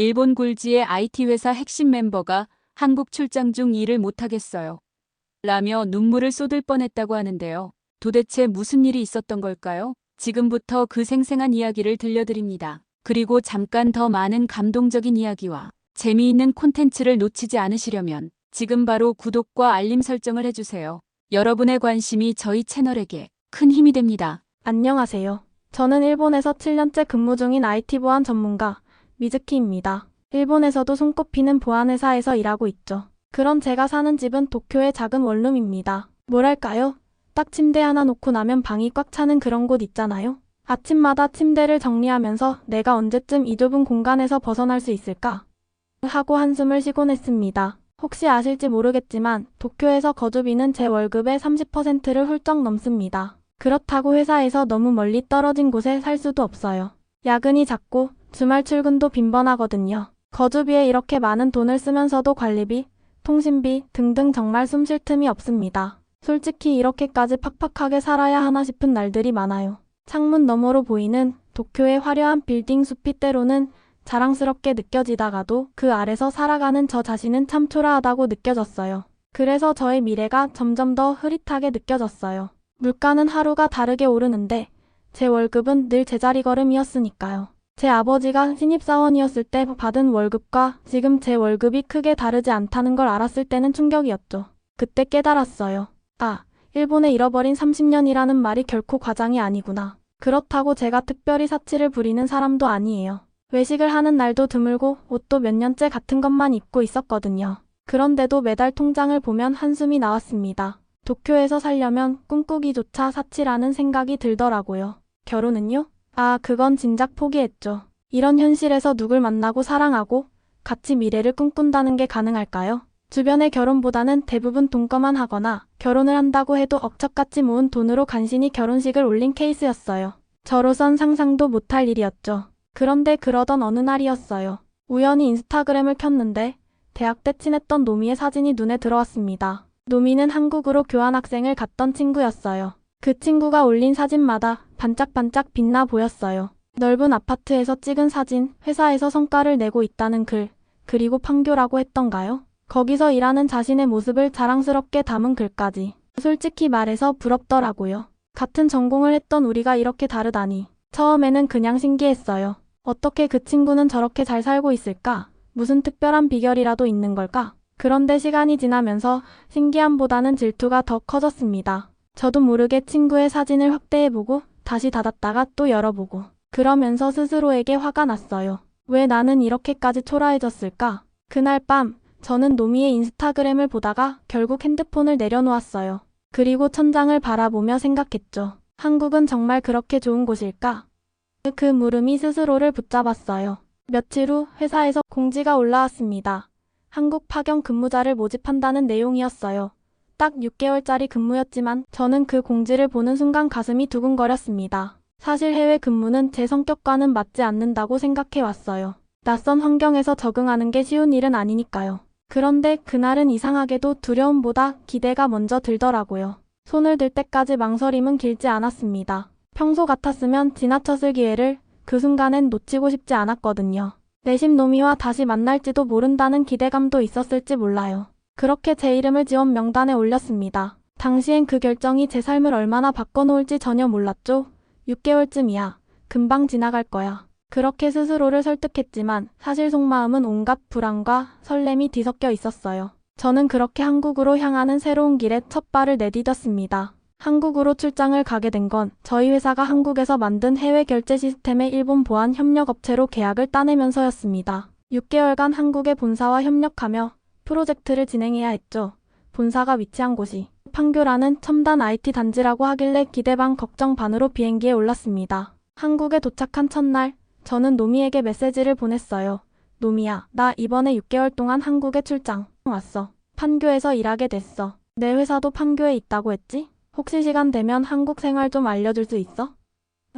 일본 굴지의 IT 회사 핵심 멤버가 한국 출장 중 일을 못하겠어요. 라며 눈물을 쏟을 뻔했다고 하는데요. 도대체 무슨 일이 있었던 걸까요? 지금부터 그 생생한 이야기를 들려드립니다. 그리고 잠깐 더 많은 감동적인 이야기와 재미있는 콘텐츠를 놓치지 않으시려면 지금 바로 구독과 알림 설정을 해주세요. 여러분의 관심이 저희 채널에게 큰 힘이 됩니다. 안녕하세요. 저는 일본에서 7년째 근무 중인 IT 보안 전문가 미즈키입니다. 일본에서도 손꼽히는 보안 회사에서 일하고 있죠. 그런 제가 사는 집은 도쿄의 작은 원룸입니다. 뭐랄까요? 딱 침대 하나 놓고 나면 방이 꽉 차는 그런 곳 있잖아요. 아침마다 침대를 정리하면서 내가 언제쯤 이 좁은 공간에서 벗어날 수 있을까? 하고 한숨을 쉬곤 했습니다. 혹시 아실지 모르겠지만 도쿄에서 거주비는 제 월급의 30%를 훌쩍 넘습니다. 그렇다고 회사에서 너무 멀리 떨어진 곳에 살 수도 없어요. 야근이 잦고 주말 출근도 빈번하거든요. 거주비에 이렇게 많은 돈을 쓰면서도 관리비, 통신비 등등 정말 숨 쉴 틈이 없습니다. 솔직히 이렇게까지 팍팍하게 살아야 하나 싶은 날들이 많아요. 창문 너머로 보이는 도쿄의 화려한 빌딩 숲이 때로는 자랑스럽게 느껴지다가도 그 아래서 살아가는 저 자신은 참 초라하다고 느껴졌어요. 그래서 저의 미래가 점점 더 흐릿하게 느껴졌어요. 물가는 하루가 다르게 오르는데 제 월급은 늘 제자리 걸음이었으니까요. 제 아버지가 신입사원이었을 때 받은 월급과 지금 제 월급이 크게 다르지 않다는 걸 알았을 때는 충격이었죠. 그때 깨달았어요. 아, 일본에 잃어버린 30년이라는 말이 결코 과장이 아니구나. 그렇다고 제가 특별히 사치를 부리는 사람도 아니에요. 외식을 하는 날도 드물고 옷도 몇 년째 같은 것만 입고 있었거든요. 그런데도 매달 통장을 보면 한숨이 나왔습니다. 도쿄에서 살려면 꿈꾸기조차 사치라는 생각이 들더라고요. 결혼은요? 아, 그건 진작 포기했죠. 이런 현실에서 누굴 만나고 사랑하고 같이 미래를 꿈꾼다는 게 가능할까요? 주변의 결혼보다는 대부분 동거만 하거나 결혼을 한다고 해도 억척같이 모은 돈으로 간신히 결혼식을 올린 케이스였어요. 저로선 상상도 못할 일이었죠. 그런데 그러던 어느 날이었어요. 우연히 인스타그램을 켰는데 대학 때 친했던 노미의 사진이 눈에 들어왔습니다. 노미는 한국으로 교환학생을 갔던 친구였어요. 그 친구가 올린 사진마다 반짝반짝 빛나 보였어요. 넓은 아파트에서 찍은 사진, 회사에서 성과를 내고 있다는 글, 그리고 판교라고 했던가요? 거기서 일하는 자신의 모습을 자랑스럽게 담은 글까지. 솔직히 말해서 부럽더라고요. 같은 전공을 했던 우리가 이렇게 다르다니. 처음에는 그냥 신기했어요. 어떻게 그 친구는 저렇게 잘 살고 있을까? 무슨 특별한 비결이라도 있는 걸까? 그런데 시간이 지나면서 신기함보다는 질투가 더 커졌습니다. 저도 모르게 친구의 사진을 확대해보고 다시 닫았다가 또 열어보고 그러면서 스스로에게 화가 났어요. 왜 나는 이렇게까지 초라해졌을까? 그날 밤 저는 노미의 인스타그램을 보다가 결국 핸드폰을 내려놓았어요. 그리고 천장을 바라보며 생각했죠. 한국은 정말 그렇게 좋은 곳일까? 그 물음이 스스로를 붙잡았어요. 며칠 후 회사에서 공지가 올라왔습니다. 한국 파견 근무자를 모집한다는 내용이었어요. 딱 6개월짜리 근무였지만 저는 그 공지를 보는 순간 가슴이 두근거렸습니다. 사실 해외 근무는 제 성격과는 맞지 않는다고 생각해 왔어요. 낯선 환경에서 적응하는 게 쉬운 일은 아니니까요. 그런데 그날은 이상하게도 두려움보다 기대가 먼저 들더라고요. 손을 들 때까지 망설임은 길지 않았습니다. 평소 같았으면 지나쳤을 기회를 그 순간엔 놓치고 싶지 않았거든요. 내심 노미와 다시 만날지도 모른다는 기대감도 있었을지 몰라요. 그렇게 제 이름을 지원 명단에 올렸습니다. 당시엔 그 결정이 제 삶을 얼마나 바꿔놓을지 전혀 몰랐죠. 6개월쯤이야. 금방 지나갈 거야. 그렇게 스스로를 설득했지만 사실 속마음은 온갖 불안과 설렘이 뒤섞여 있었어요. 저는 그렇게 한국으로 향하는 새로운 길에 첫 발을 내디뎠습니다. 한국으로 출장을 가게 된 건 저희 회사가 한국에서 만든 해외 결제 시스템의 일본 보안 협력 업체로 계약을 따내면서였습니다. 6개월간 한국의 본사와 협력하며 프로젝트를 진행해야 했죠. 본사가 위치한 곳이 판교라는 첨단 IT 단지라고 하길래 기대 반 걱정 반으로 비행기에 올랐습니다. 한국에 도착한 첫날 저는 노미에게 메시지를 보냈어요. 노미야, 나 이번에 6개월 동안 한국에 출장 왔어. 판교에서 일하게 됐어. 내 회사도 판교에 있다고 했지? 혹시 시간 되면 한국 생활 좀 알려줄 수 있어?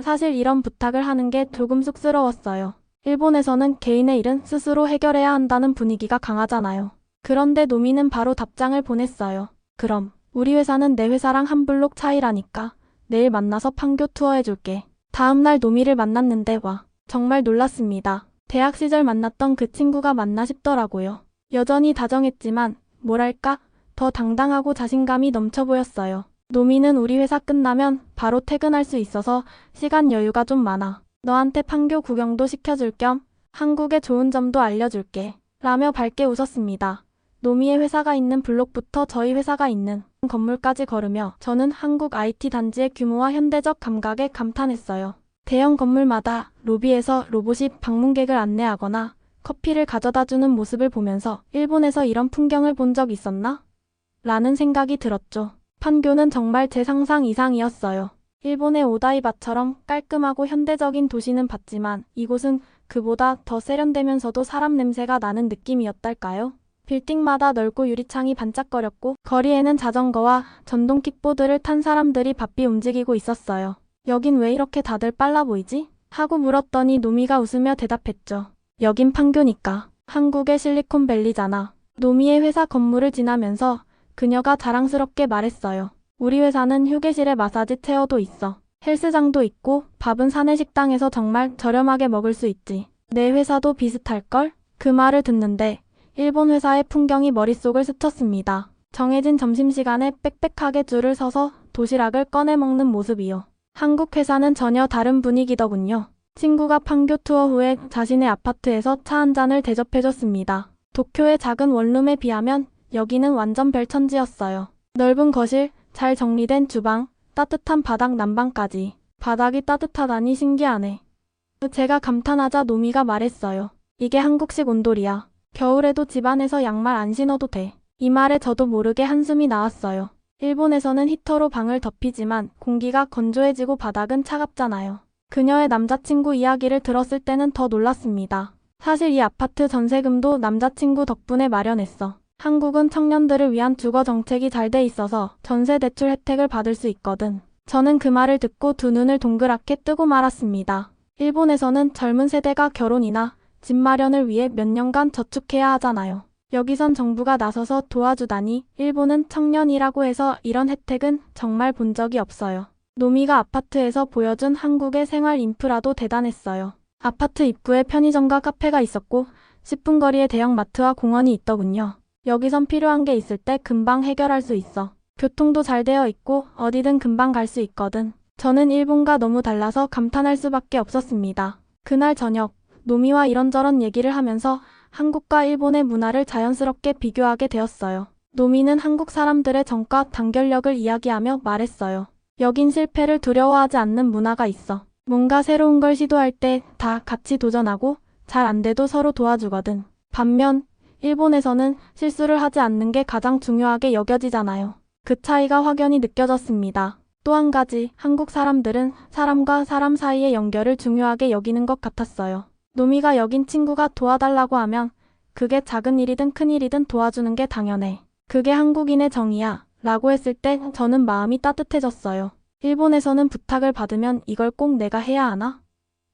사실 이런 부탁을 하는 게 조금 쑥스러웠어요. 일본에서는 개인의 일은 스스로 해결해야 한다는 분위기가 강하잖아요. 그런데 노미는 바로 답장을 보냈어요. 그럼 우리 회사는 내 회사랑 한 블록 차이라니까 내일 만나서 판교 투어 해줄게. 다음날 노미를 만났는데 와. 정말 놀랐습니다. 대학 시절 만났던 그 친구가 맞나 싶더라고요. 여전히 다정했지만 뭐랄까 더 당당하고 자신감이 넘쳐 보였어요. 노미는 우리 회사 끝나면 바로 퇴근할 수 있어서 시간 여유가 좀 많아. 너한테 판교 구경도 시켜줄 겸 한국의 좋은 점도 알려줄게. 라며 밝게 웃었습니다. 노미의 회사가 있는 블록부터 저희 회사가 있는 건물까지 걸으며 저는 한국 IT 단지의 규모와 현대적 감각에 감탄했어요. 대형 건물마다 로비에서 로봇이 방문객을 안내하거나 커피를 가져다 주는 모습을 보면서 일본에서 이런 풍경을 본 적 있었나? 라는 생각이 들었죠. 판교는 정말 제 상상 이상이었어요. 일본의 오다이바처럼 깔끔하고 현대적인 도시는 봤지만 이곳은 그보다 더 세련되면서도 사람 냄새가 나는 느낌이었달까요? 빌딩마다 넓고 유리창이 반짝거렸고 거리에는 자전거와 전동 킥보드를 탄 사람들이 바삐 움직이고 있었어요. 여긴 왜 이렇게 다들 빨라 보이지? 하고 물었더니 노미가 웃으며 대답했죠. 여긴 판교니까. 한국의 실리콘밸리잖아. 노미의 회사 건물을 지나면서 그녀가 자랑스럽게 말했어요. 우리 회사는 휴게실에 마사지 체어도 있어. 헬스장도 있고 밥은 사내 식당에서 정말 저렴하게 먹을 수 있지. 내 회사도 비슷할걸? 그 말을 듣는데 일본 회사의 풍경이 머릿속을 스쳤습니다. 정해진 점심시간에 빽빽하게 줄을 서서 도시락을 꺼내 먹는 모습이요. 한국 회사는 전혀 다른 분위기더군요. 친구가 판교 투어 후에 자신의 아파트에서 차 한 잔을 대접해줬습니다. 도쿄의 작은 원룸에 비하면 여기는 완전 별천지였어요. 넓은 거실, 잘 정리된 주방, 따뜻한 바닥 난방까지. 바닥이 따뜻하다니 신기하네. 제가 감탄하자 노미가 말했어요. 이게 한국식 온돌이야. 겨울에도 집안에서 양말 안 신어도 돼. 이 말에 저도 모르게 한숨이 나왔어요. 일본에서는 히터로 방을 덮이지만 공기가 건조해지고 바닥은 차갑잖아요. 그녀의 남자친구 이야기를 들었을 때는 더 놀랐습니다. 사실 이 아파트 전세금도 남자친구 덕분에 마련했어. 한국은 청년들을 위한 주거 정책이 잘 돼 있어서 전세 대출 혜택을 받을 수 있거든. 저는 그 말을 듣고 두 눈을 동그랗게 뜨고 말았습니다. 일본에서는 젊은 세대가 결혼이나 집 마련을 위해 몇 년간 저축해야 하잖아요. 여기선 정부가 나서서 도와주다니 일본은 청년이라고 해서 이런 혜택은 정말 본 적이 없어요. 노미가 아파트에서 보여준 한국의 생활 인프라도 대단했어요. 아파트 입구에 편의점과 카페가 있었고 10분 거리에 대형 마트와 공원이 있더군요. 여기선 필요한 게 있을 때 금방 해결할 수 있어. 교통도 잘 되어 있고 어디든 금방 갈 수 있거든. 저는 일본과 너무 달라서 감탄할 수밖에 없었습니다. 그날 저녁, 노미와 이런저런 얘기를 하면서 한국과 일본의 문화를 자연스럽게 비교하게 되었어요. 노미는 한국 사람들의 정과 단결력을 이야기하며 말했어요. 여긴 실패를 두려워하지 않는 문화가 있어. 뭔가 새로운 걸 시도할 때 다 같이 도전하고 잘 안 돼도 서로 도와주거든. 반면 일본에서는 실수를 하지 않는 게 가장 중요하게 여겨지잖아요. 그 차이가 확연히 느껴졌습니다. 또 한 가지, 한국 사람들은 사람과 사람 사이의 연결을 중요하게 여기는 것 같았어요. 노미가 여긴 친구가 도와달라고 하면 그게 작은 일이든 큰 일이든 도와주는 게 당연해. 그게 한국인의 정의야. 라고 했을 때 저는 마음이 따뜻해졌어요. 일본에서는 부탁을 받으면 이걸 꼭 내가 해야 하나?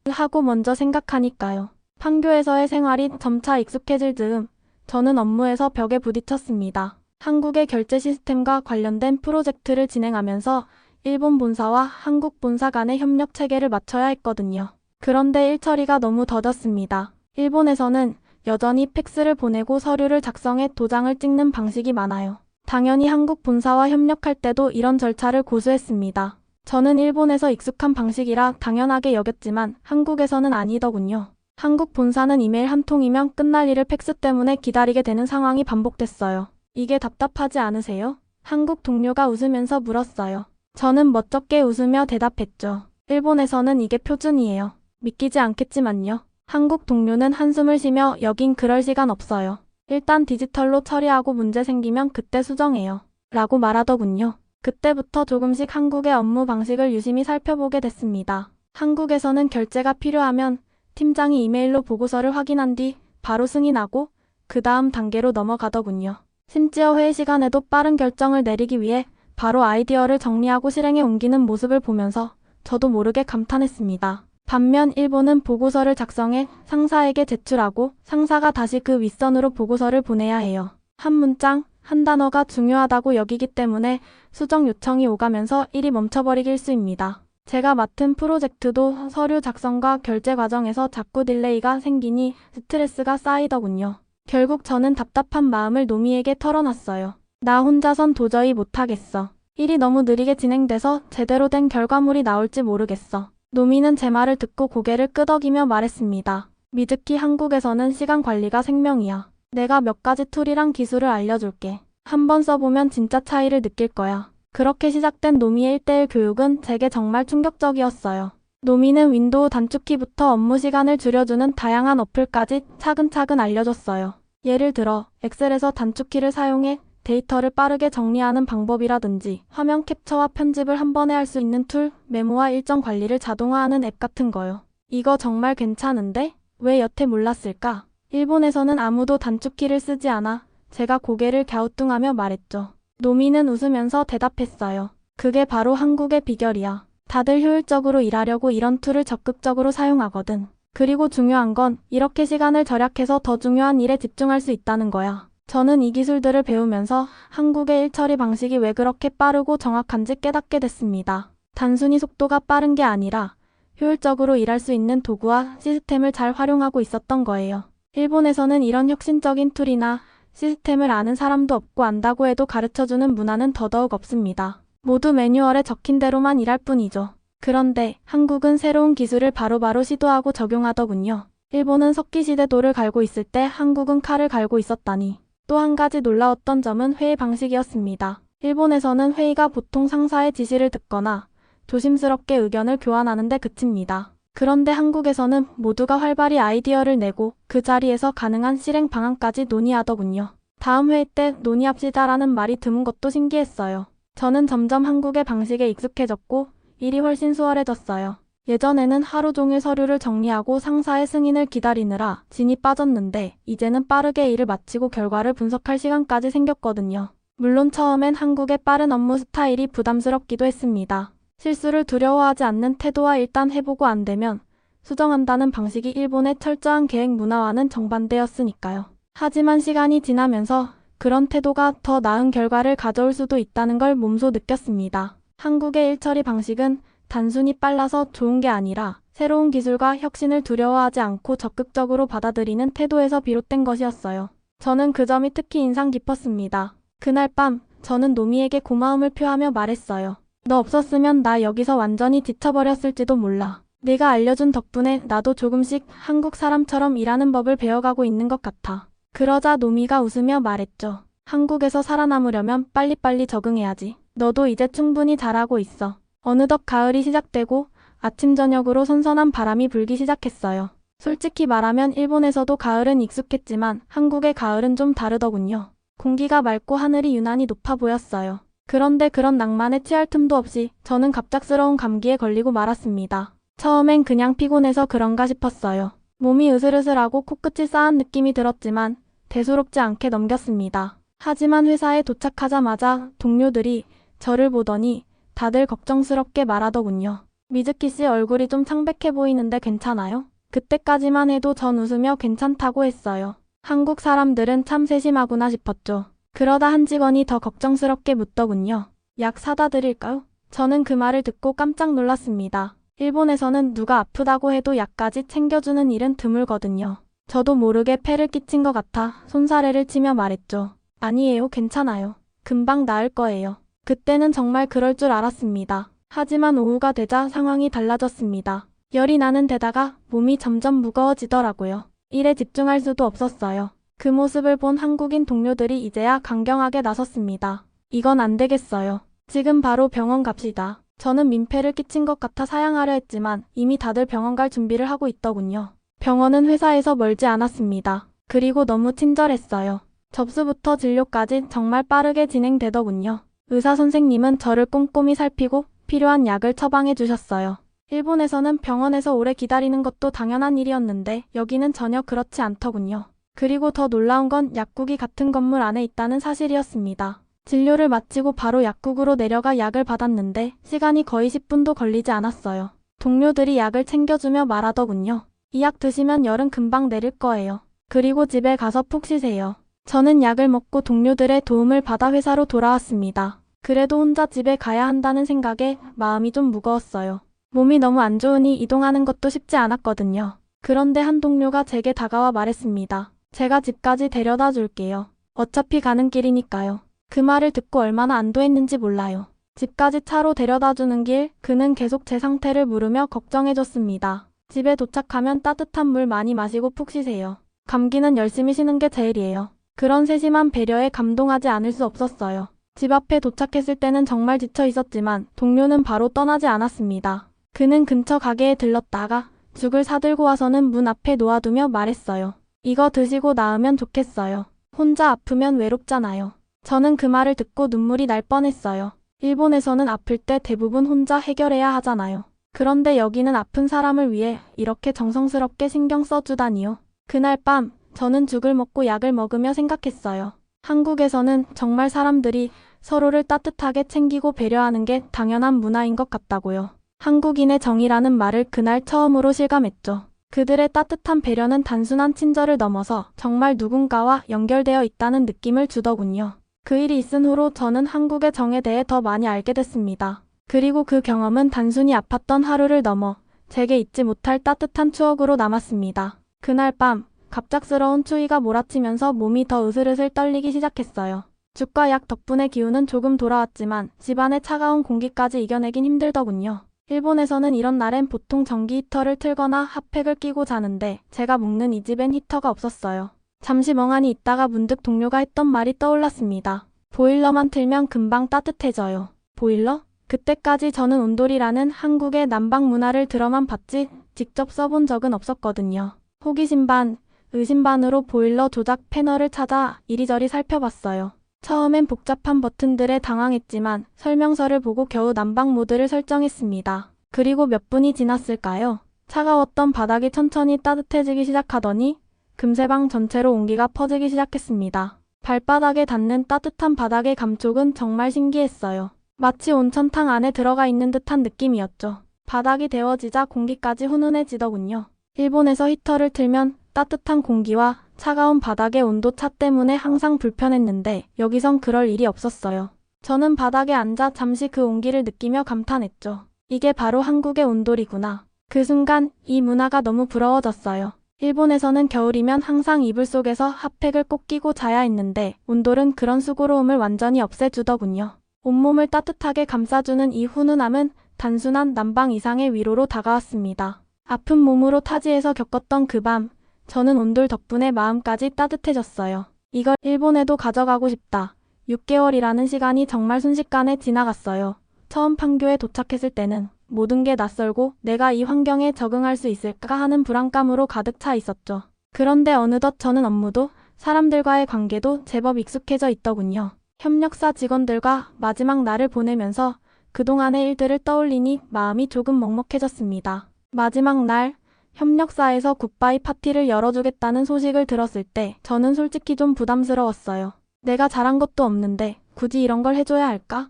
하고 먼저 생각하니까요. 판교에서의 생활이 점차 익숙해질 즈음 저는 업무에서 벽에 부딪혔습니다. 한국의 결제 시스템과 관련된 프로젝트를 진행하면서 일본 본사와 한국 본사 간의 협력 체계를 맞춰야 했거든요. 그런데 일처리가 너무 더뎠습니다. 일본에서는 여전히 팩스를 보내고 서류를 작성해 도장을 찍는 방식이 많아요. 당연히 한국 본사와 협력할 때도 이런 절차를 고수했습니다. 저는 일본에서 익숙한 방식이라 당연하게 여겼지만 한국에서는 아니더군요. 한국 본사는 이메일 한 통이면 끝날 일을 팩스 때문에 기다리게 되는 상황이 반복됐어요. 이게 답답하지 않으세요? 한국 동료가 웃으면서 물었어요. 저는 멋쩍게 웃으며 대답했죠. 일본에서는 이게 표준이에요. 믿기지 않겠지만요. 한국 동료는 한숨을 쉬며 여긴 그럴 시간 없어요. 일단 디지털로 처리하고 문제 생기면 그때 수정해요. 라고 말하더군요. 그때부터 조금씩 한국의 업무 방식을 유심히 살펴보게 됐습니다. 한국에서는 결제가 필요하면 팀장이 이메일로 보고서를 확인한 뒤 바로 승인하고 그 다음 단계로 넘어가더군요. 심지어 회의 시간에도 빠른 결정을 내리기 위해 바로 아이디어를 정리하고 실행에 옮기는 모습을 보면서 저도 모르게 감탄했습니다. 반면 일본은 보고서를 작성해 상사에게 제출하고 상사가 다시 그 윗선으로 보고서를 보내야 해요. 한 문장, 한 단어가 중요하다고 여기기 때문에 수정 요청이 오가면서 일이 멈춰버리기 일쑤입니다. 제가 맡은 프로젝트도 서류 작성과 결제 과정에서 자꾸 딜레이가 생기니 스트레스가 쌓이더군요. 결국 저는 답답한 마음을 노미에게 털어놨어요. 나 혼자선 도저히 못하겠어. 일이 너무 느리게 진행돼서 제대로 된 결과물이 나올지 모르겠어. 노미는 제 말을 듣고 고개를 끄덕이며 말했습니다. 미즈키 한국에서는 시간 관리가 생명이야. 내가 몇 가지 툴이랑 기술을 알려줄게. 한번 써보면 진짜 차이를 느낄 거야. 그렇게 시작된 노미의 1대1 교육은 제게 정말 충격적이었어요. 노미는 윈도우 단축키부터 업무 시간을 줄여주는 다양한 어플까지 차근차근 알려줬어요. 예를 들어 엑셀에서 단축키를 사용해 데이터를 빠르게 정리하는 방법이라든지 화면 캡처와 편집을 한 번에 할 수 있는 툴, 메모와 일정 관리를 자동화하는 앱 같은 거요. 이거 정말 괜찮은데? 왜 여태 몰랐을까? 일본에서는 아무도 단축키를 쓰지 않아 제가 고개를 갸우뚱하며 말했죠. 노미는 웃으면서 대답했어요. 그게 바로 한국의 비결이야. 다들 효율적으로 일하려고 이런 툴을 적극적으로 사용하거든. 그리고 중요한 건 이렇게 시간을 절약해서 더 중요한 일에 집중할 수 있다는 거야. 저는 이 기술들을 배우면서 한국의 일 처리 방식이 왜 그렇게 빠르고 정확한지 깨닫게 됐습니다. 단순히 속도가 빠른 게 아니라 효율적으로 일할 수 있는 도구와 시스템을 잘 활용하고 있었던 거예요. 일본에서는 이런 혁신적인 툴이나 시스템을 아는 사람도 없고 안다고 해도 가르쳐주는 문화는 더더욱 없습니다. 모두 매뉴얼에 적힌 대로만 일할 뿐이죠. 그런데 한국은 새로운 기술을 바로바로 시도하고 적용하더군요. 일본은 석기시대 돌을 갈고 있을 때 한국은 칼을 갈고 있었다니. 또 한 가지 놀라웠던 점은 회의 방식이었습니다. 일본에서는 회의가 보통 상사의 지시를 듣거나 조심스럽게 의견을 교환하는데 그칩니다. 그런데 한국에서는 모두가 활발히 아이디어를 내고 그 자리에서 가능한 실행 방안까지 논의하더군요. 다음 회의 때 논의합시다라는 말이 드문 것도 신기했어요. 저는 점점 한국의 방식에 익숙해졌고 일이 훨씬 수월해졌어요. 예전에는 하루 종일 서류를 정리하고 상사의 승인을 기다리느라 진이 빠졌는데 이제는 빠르게 일을 마치고 결과를 분석할 시간까지 생겼거든요. 물론 처음엔 한국의 빠른 업무 스타일이 부담스럽기도 했습니다. 실수를 두려워하지 않는 태도와 일단 해보고 안 되면 수정한다는 방식이 일본의 철저한 계획 문화와는 정반대였으니까요. 하지만 시간이 지나면서 그런 태도가 더 나은 결과를 가져올 수도 있다는 걸 몸소 느꼈습니다. 한국의 일처리 방식은 단순히 빨라서 좋은 게 아니라 새로운 기술과 혁신을 두려워하지 않고 적극적으로 받아들이는 태도에서 비롯된 것이었어요. 저는 그 점이 특히 인상 깊었습니다. 그날 밤 저는 노미에게 고마움을 표하며 말했어요. 너 없었으면 나 여기서 완전히 지쳐버렸을지도 몰라. 네가 알려준 덕분에 나도 조금씩 한국 사람처럼 일하는 법을 배워가고 있는 것 같아. 그러자 노미가 웃으며 말했죠. 한국에서 살아남으려면 빨리빨리 적응해야지. 너도 이제 충분히 잘하고 있어. 어느덧 가을이 시작되고 아침 저녁으로 선선한 바람이 불기 시작했어요. 솔직히 말하면 일본에서도 가을은 익숙했지만 한국의 가을은 좀 다르더군요. 공기가 맑고 하늘이 유난히 높아 보였어요. 그런데 그런 낭만에 취할 틈도 없이 저는 갑작스러운 감기에 걸리고 말았습니다. 처음엔 그냥 피곤해서 그런가 싶었어요. 몸이 으슬으슬하고 코끝이 싸한 느낌이 들었지만 대수롭지 않게 넘겼습니다. 하지만 회사에 도착하자마자 동료들이 저를 보더니 다들 걱정스럽게 말하더군요. 미즈키 씨 얼굴이 좀 창백해 보이는데 괜찮아요? 그때까지만 해도 전 웃으며 괜찮다고 했어요. 한국 사람들은 참 세심하구나 싶었죠. 그러다 한 직원이 더 걱정스럽게 묻더군요. 약 사다 드릴까요? 저는 그 말을 듣고 깜짝 놀랐습니다. 일본에서는 누가 아프다고 해도 약까지 챙겨주는 일은 드물거든요. 저도 모르게 폐를 끼친 것 같아 손사래를 치며 말했죠. 아니에요, 괜찮아요. 금방 나을 거예요. 그때는 정말 그럴 줄 알았습니다. 하지만 오후가 되자 상황이 달라졌습니다. 열이 나는 데다가 몸이 점점 무거워지더라고요. 일에 집중할 수도 없었어요. 그 모습을 본 한국인 동료들이 이제야 강경하게 나섰습니다. 이건 안 되겠어요. 지금 바로 병원 갑시다. 저는 민폐를 끼친 것 같아 사양하려 했지만 이미 다들 병원 갈 준비를 하고 있더군요. 병원은 회사에서 멀지 않았습니다. 그리고 너무 친절했어요. 접수부터 진료까지 정말 빠르게 진행되더군요. 의사 선생님은 저를 꼼꼼히 살피고 필요한 약을 처방해 주셨어요. 일본에서는 병원에서 오래 기다리는 것도 당연한 일이었는데 여기는 전혀 그렇지 않더군요. 그리고 더 놀라운 건 약국이 같은 건물 안에 있다는 사실이었습니다. 진료를 마치고 바로 약국으로 내려가 약을 받았는데 시간이 거의 10분도 걸리지 않았어요. 동료들이 약을 챙겨주며 말하더군요. 이 약 드시면 열은 금방 내릴 거예요. 그리고 집에 가서 푹 쉬세요. 저는 약을 먹고 동료들의 도움을 받아 회사로 돌아왔습니다. 그래도 혼자 집에 가야 한다는 생각에 마음이 좀 무거웠어요. 몸이 너무 안 좋으니 이동하는 것도 쉽지 않았거든요. 그런데 한 동료가 제게 다가와 말했습니다. 제가 집까지 데려다 줄게요. 어차피 가는 길이니까요. 그 말을 듣고 얼마나 안도했는지 몰라요. 집까지 차로 데려다 주는 길, 그는 계속 제 상태를 물으며 걱정해줬습니다. 집에 도착하면 따뜻한 물 많이 마시고 푹 쉬세요. 감기는 열심히 쉬는 게 제일이에요. 그런 세심한 배려에 감동하지 않을 수 없었어요. 집 앞에 도착했을 때는 정말 지쳐 있었지만 동료는 바로 떠나지 않았습니다. 그는 근처 가게에 들렀다가 죽을 사들고 와서는 문 앞에 놓아두며 말했어요. 이거 드시고 나으면 좋겠어요. 혼자 아프면 외롭잖아요. 저는 그 말을 듣고 눈물이 날 뻔했어요. 일본에서는 아플 때 대부분 혼자 해결해야 하잖아요. 그런데 여기는 아픈 사람을 위해 이렇게 정성스럽게 신경 써주다니요. 그날 밤, 저는 죽을 먹고 약을 먹으며 생각했어요. 한국에서는 정말 사람들이 서로를 따뜻하게 챙기고 배려하는 게 당연한 문화인 것 같다고요. 한국인의 정이라는 말을 그날 처음으로 실감했죠. 그들의 따뜻한 배려는 단순한 친절을 넘어서 정말 누군가와 연결되어 있다는 느낌을 주더군요. 그 일이 있은 후로 저는 한국의 정에 대해 더 많이 알게 됐습니다. 그리고 그 경험은 단순히 아팠던 하루를 넘어 제게 잊지 못할 따뜻한 추억으로 남았습니다. 그날 밤, 갑작스러운 추위가 몰아치면서 몸이 더 으슬으슬 떨리기 시작했어요. 죽과 약 덕분에 기운은 조금 돌아왔지만 집안의 차가운 공기까지 이겨내긴 힘들더군요. 일본에서는 이런 날엔 보통 전기 히터를 틀거나 핫팩을 끼고 자는데 제가 묵는 이 집엔 히터가 없었어요. 잠시 멍하니 있다가 문득 동료가 했던 말이 떠올랐습니다. 보일러만 틀면 금방 따뜻해져요. 보일러? 그때까지 저는 온돌이라는 한국의 난방 문화를 들어만 봤지 직접 써본 적은 없었거든요. 호기심 반, 의심 반으로 보일러 조작 패널을 찾아 이리저리 살펴봤어요. 처음엔 복잡한 버튼들에 당황했지만 설명서를 보고 겨우 난방 모드를 설정했습니다. 그리고 몇 분이 지났을까요? 차가웠던 바닥이 천천히 따뜻해지기 시작하더니 금세 방 전체로 온기가 퍼지기 시작했습니다. 발바닥에 닿는 따뜻한 바닥의 감촉은 정말 신기했어요. 마치 온천탕 안에 들어가 있는 듯한 느낌이었죠. 바닥이 데워지자 공기까지 훈훈해지더군요. 일본에서 히터를 틀면 따뜻한 공기와 차가운 바닥의 온도 차 때문에 항상 불편했는데 여기선 그럴 일이 없었어요. 저는 바닥에 앉아 잠시 그 온기를 느끼며 감탄했죠. 이게 바로 한국의 온돌이구나. 그 순간 이 문화가 너무 부러워졌어요. 일본에서는 겨울이면 항상 이불 속에서 핫팩을 꼭 끼고 자야 했는데 온돌은 그런 수고로움을 완전히 없애주더군요. 온몸을 따뜻하게 감싸주는 이 훈훈함은 단순한 난방 이상의 위로로 다가왔습니다. 아픈 몸으로 타지에서 겪었던 그 밤, 저는 온돌 덕분에 마음까지 따뜻해졌어요. 이걸 일본에도 가져가고 싶다. 6개월이라는 시간이 정말 순식간에 지나갔어요. 처음 판교에 도착했을 때는 모든 게 낯설고 내가 이 환경에 적응할 수 있을까 하는 불안감으로 가득 차 있었죠. 그런데 어느덧 저는 업무도 사람들과의 관계도 제법 익숙해져 있더군요. 협력사 직원들과 마지막 날을 보내면서 그동안의 일들을 떠올리니 마음이 조금 먹먹해졌습니다. 마지막 날, 협력사에서 굿바이 파티를 열어주겠다는 소식을 들었을 때 저는 솔직히 좀 부담스러웠어요. 내가 잘한 것도 없는데 굳이 이런 걸 해줘야 할까?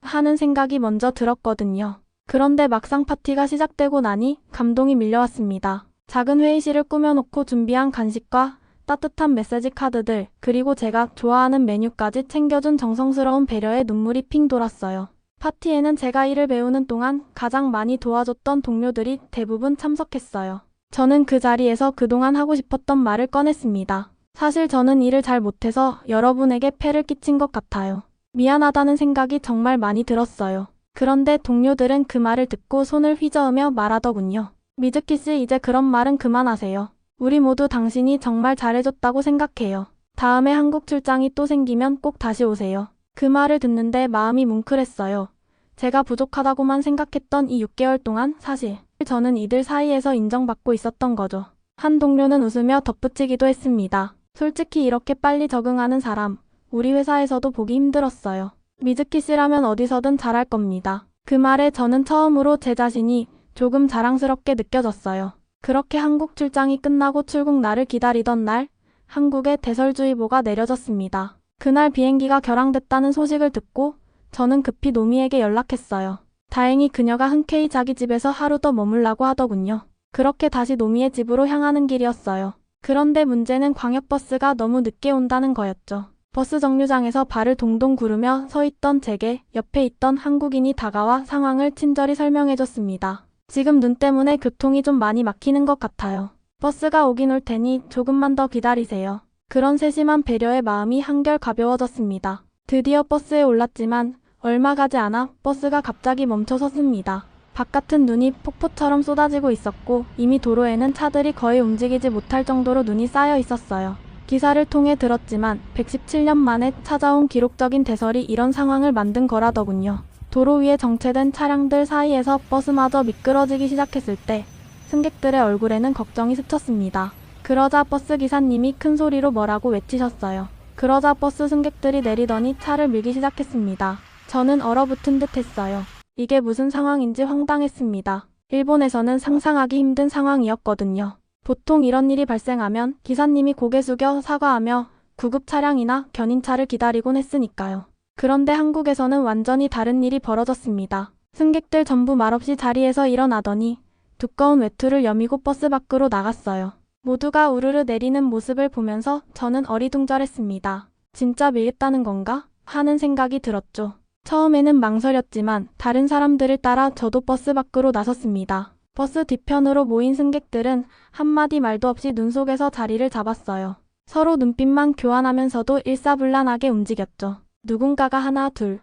하는 생각이 먼저 들었거든요. 그런데 막상 파티가 시작되고 나니 감동이 밀려왔습니다. 작은 회의실을 꾸며놓고 준비한 간식과 따뜻한 메시지 카드들, 그리고 제가 좋아하는 메뉴까지 챙겨준 정성스러운 배려에 눈물이 핑 돌았어요. 파티에는 제가 일을 배우는 동안 가장 많이 도와줬던 동료들이 대부분 참석했어요. 저는 그 자리에서 그동안 하고 싶었던 말을 꺼냈습니다. 사실 저는 일을 잘 못해서 여러분에게 폐를 끼친 것 같아요. 미안하다는 생각이 정말 많이 들었어요. 그런데 동료들은 그 말을 듣고 손을 휘저으며 말하더군요. 미즈키 씨 이제 그런 말은 그만하세요. 우리 모두 당신이 정말 잘해줬다고 생각해요. 다음에 한국 출장이 또 생기면 꼭 다시 오세요. 그 말을 듣는데 마음이 뭉클했어요. 제가 부족하다고만 생각했던 이 6개월 동안 사실 저는 이들 사이에서 인정받고 있었던 거죠. 한 동료는 웃으며 덧붙이기도 했습니다. 솔직히 이렇게 빨리 적응하는 사람, 우리 회사에서도 보기 힘들었어요. 미즈키 씨라면 어디서든 잘할 겁니다. 그 말에 저는 처음으로 제 자신이 조금 자랑스럽게 느껴졌어요. 그렇게 한국 출장이 끝나고 출국 날을 기다리던 날, 한국에 대설주의보가 내려졌습니다. 그날 비행기가 결항됐다는 소식을 듣고 저는 급히 노미에게 연락했어요. 다행히 그녀가 흔쾌히 자기 집에서 하루 더 머물라고 하더군요. 그렇게 다시 노미의 집으로 향하는 길이었어요. 그런데 문제는 광역버스가 너무 늦게 온다는 거였죠. 버스 정류장에서 발을 동동 구르며 서 있던 제게 옆에 있던 한국인이 다가와 상황을 친절히 설명해줬습니다. 지금 눈 때문에 교통이 좀 많이 막히는 것 같아요. 버스가 오긴 올 테니 조금만 더 기다리세요. 그런 세심한 배려의 마음이 한결 가벼워졌습니다. 드디어 버스에 올랐지만 얼마 가지 않아 버스가 갑자기 멈춰 섰습니다. 바깥은 눈이 폭포처럼 쏟아지고 있었고 이미 도로에는 차들이 거의 움직이지 못할 정도로 눈이 쌓여 있었어요. 기사를 통해 들었지만 117년 만에 찾아온 기록적인 대설이 이런 상황을 만든 거라더군요. 도로 위에 정체된 차량들 사이에서 버스마저 미끄러지기 시작했을 때 승객들의 얼굴에는 걱정이 스쳤습니다. 그러자 버스 기사님이 큰 소리로 뭐라고 외치셨어요. 그러자 버스 승객들이 내리더니 차를 밀기 시작했습니다. 저는 얼어붙은 듯 했어요. 이게 무슨 상황인지 황당했습니다. 일본에서는 상상하기 힘든 상황이었거든요. 보통 이런 일이 발생하면 기사님이 고개 숙여 사과하며 구급 차량이나 견인차를 기다리곤 했으니까요. 그런데 한국에서는 완전히 다른 일이 벌어졌습니다. 승객들 전부 말없이 자리에서 일어나더니 두꺼운 외투를 여미고 버스 밖으로 나갔어요. 모두가 우르르 내리는 모습을 보면서 저는 어리둥절했습니다. 진짜 밀겠다는 건가? 하는 생각이 들었죠. 처음에는 망설였지만 다른 사람들을 따라 저도 버스 밖으로 나섰습니다. 버스 뒤편으로 모인 승객들은 한마디 말도 없이 눈 속에서 자리를 잡았어요. 서로 눈빛만 교환하면서도 일사불란하게 움직였죠. 누군가가 하나 둘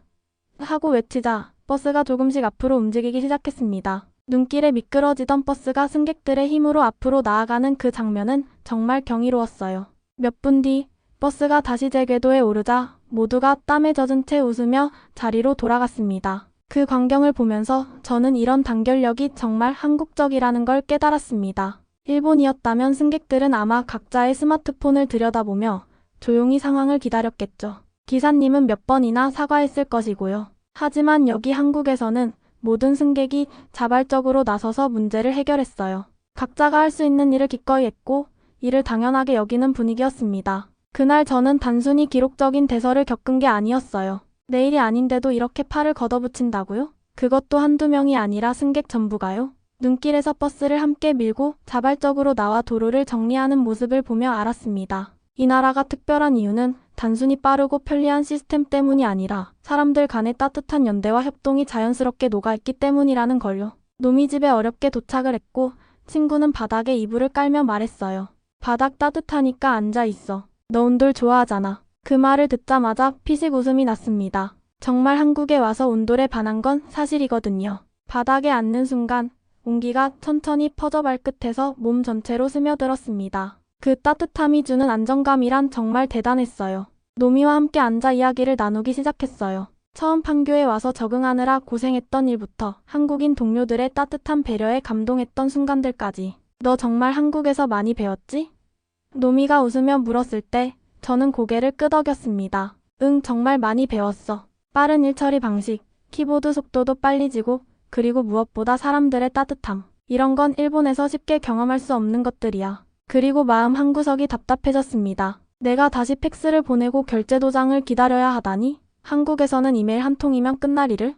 하고 외치자 버스가 조금씩 앞으로 움직이기 시작했습니다. 눈길에 미끄러지던 버스가 승객들의 힘으로 앞으로 나아가는 그 장면은 정말 경이로웠어요. 몇 분 뒤 버스가 다시 제 궤도에 오르자 모두가 땀에 젖은 채 웃으며 자리로 돌아갔습니다. 그 광경을 보면서 저는 이런 단결력이 정말 한국적이라는 걸 깨달았습니다. 일본이었다면 승객들은 아마 각자의 스마트폰을 들여다보며 조용히 상황을 기다렸겠죠. 기사님은 몇 번이나 사과했을 것이고요. 하지만 여기 한국에서는 모든 승객이 자발적으로 나서서 문제를 해결했어요. 각자가 할 수 있는 일을 기꺼이 했고 이를 당연하게 여기는 분위기였습니다. 그날 저는 단순히 기록적인 대설을 겪은 게 아니었어요. 내일이 아닌데도 이렇게 팔을 걷어붙인다고요? 그것도 한두 명이 아니라 승객 전부가요? 눈길에서 버스를 함께 밀고 자발적으로 나와 도로를 정리하는 모습을 보며 알았습니다. 이 나라가 특별한 이유는 단순히 빠르고 편리한 시스템 때문이 아니라 사람들 간의 따뜻한 연대와 협동이 자연스럽게 녹아있기 때문이라는 걸요. 놈이 집에 어렵게 도착을 했고 친구는 바닥에 이불을 깔며 말했어요. 바닥 따뜻하니까 앉아 있어. 너 온돌 좋아하잖아. 그 말을 듣자마자 피식 웃음이 났습니다. 정말 한국에 와서 온돌에 반한 건 사실이거든요. 바닥에 앉는 순간 온기가 천천히 퍼져 발끝에서 몸 전체로 스며들었습니다. 그 따뜻함이 주는 안정감이란 정말 대단했어요. 노미와 함께 앉아 이야기를 나누기 시작했어요. 처음 판교에 와서 적응하느라 고생했던 일부터 한국인 동료들의 따뜻한 배려에 감동했던 순간들까지. 너 정말 한국에서 많이 배웠지? 노미가 웃으며 물었을 때 저는 고개를 끄덕였습니다. 응, 정말 많이 배웠어. 빠른 일 처리 방식, 키보드 속도도 빨리 지고, 그리고 무엇보다 사람들의 따뜻함. 이런 건 일본에서 쉽게 경험할 수 없는 것들이야. 그리고 마음 한구석이 답답해졌습니다. 내가 다시 팩스를 보내고 결제 도장을 기다려야 하다니? 한국에서는 이메일 한 통이면 끝날 일을?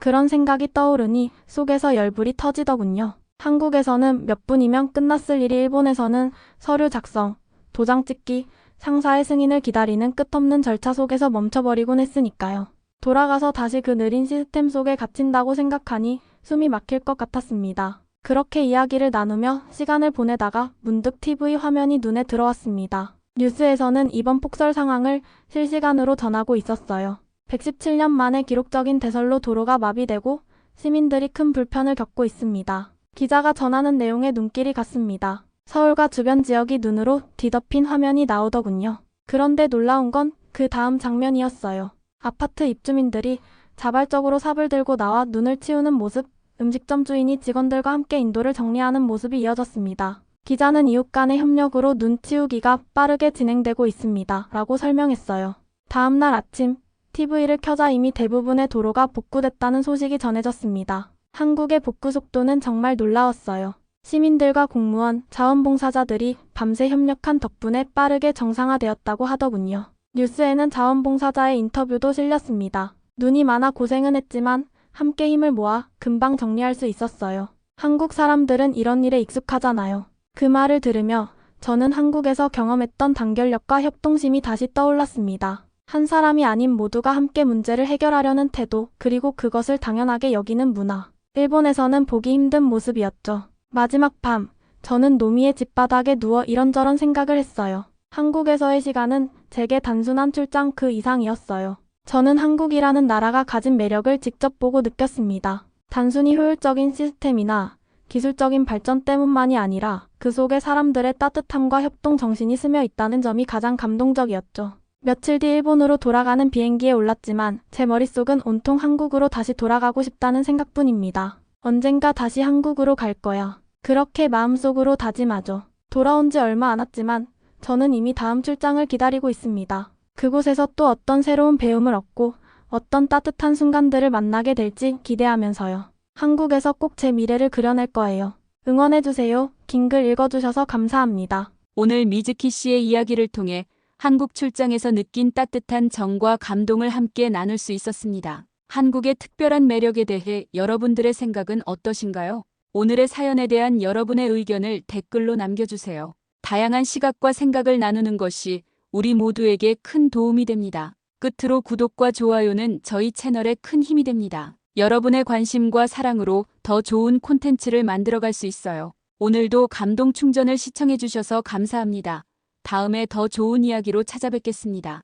그런 생각이 떠오르니 속에서 열불이 터지더군요. 한국에서는 몇 분이면 끝났을 일이 일본에서는 서류 작성, 도장 찍기, 상사의 승인을 기다리는 끝없는 절차 속에서 멈춰버리곤 했으니까요. 돌아가서 다시 그 느린 시스템 속에 갇힌다고 생각하니 숨이 막힐 것 같았습니다. 그렇게 이야기를 나누며 시간을 보내다가 문득 TV 화면이 눈에 들어왔습니다. 뉴스에서는 이번 폭설 상황을 실시간으로 전하고 있었어요. 117년 만에 기록적인 대설로 도로가 마비되고 시민들이 큰 불편을 겪고 있습니다. 기자가 전하는 내용에 눈길이 갔습니다. 서울과 주변 지역이 눈으로 뒤덮인 화면이 나오더군요. 그런데 놀라운 건 그 다음 장면이었어요. 아파트 입주민들이 자발적으로 삽을 들고 나와 눈을 치우는 모습, 음식점 주인이 직원들과 함께 인도를 정리하는 모습이 이어졌습니다. 기자는 이웃 간의 협력으로 눈 치우기가 빠르게 진행되고 있습니다. 라고 설명했어요. 다음날 아침, TV를 켜자 이미 대부분의 도로가 복구됐다는 소식이 전해졌습니다. 한국의 복구 속도는 정말 놀라웠어요. 시민들과 공무원, 자원봉사자들이 밤새 협력한 덕분에 빠르게 정상화되었다고 하더군요. 뉴스에는 자원봉사자의 인터뷰도 실렸습니다. 눈이 많아 고생은 했지만 함께 힘을 모아 금방 정리할 수 있었어요. 한국 사람들은 이런 일에 익숙하잖아요. 그 말을 들으며 저는 한국에서 경험했던 단결력과 협동심이 다시 떠올랐습니다. 한 사람이 아닌 모두가 함께 문제를 해결하려는 태도, 그리고 그것을 당연하게 여기는 문화. 일본에서는 보기 힘든 모습이었죠. 마지막 밤, 저는 노미의 집바닥에 누워 이런저런 생각을 했어요. 한국에서의 시간은 제게 단순한 출장 그 이상이었어요. 저는 한국이라는 나라가 가진 매력을 직접 보고 느꼈습니다. 단순히 효율적인 시스템이나 기술적인 발전 때문만이 아니라 그 속에 사람들의 따뜻함과 협동 정신이 스며 있다는 점이 가장 감동적이었죠. 며칠 뒤 일본으로 돌아가는 비행기에 올랐지만 제 머릿속은 온통 한국으로 다시 돌아가고 싶다는 생각뿐입니다. 언젠가 다시 한국으로 갈 거야. 그렇게 마음속으로 다짐하죠. 돌아온 지 얼마 안 왔지만 저는 이미 다음 출장을 기다리고 있습니다. 그곳에서 또 어떤 새로운 배움을 얻고 어떤 따뜻한 순간들을 만나게 될지 기대하면서요. 한국에서 꼭 제 미래를 그려낼 거예요. 응원해주세요. 긴 글 읽어주셔서 감사합니다. 오늘 미즈키 씨의 이야기를 통해 한국 출장에서 느낀 따뜻한 정과 감동을 함께 나눌 수 있었습니다. 한국의 특별한 매력에 대해 여러분들의 생각은 어떠신가요? 오늘의 사연에 대한 여러분의 의견을 댓글로 남겨주세요. 다양한 시각과 생각을 나누는 것이 우리 모두에게 큰 도움이 됩니다. 끝으로 구독과 좋아요는 저희 채널에 큰 힘이 됩니다. 여러분의 관심과 사랑으로 더 좋은 콘텐츠를 만들어갈 수 있어요. 오늘도 감동 충전을 시청해주셔서 감사합니다. 다음에 더 좋은 이야기로 찾아뵙겠습니다.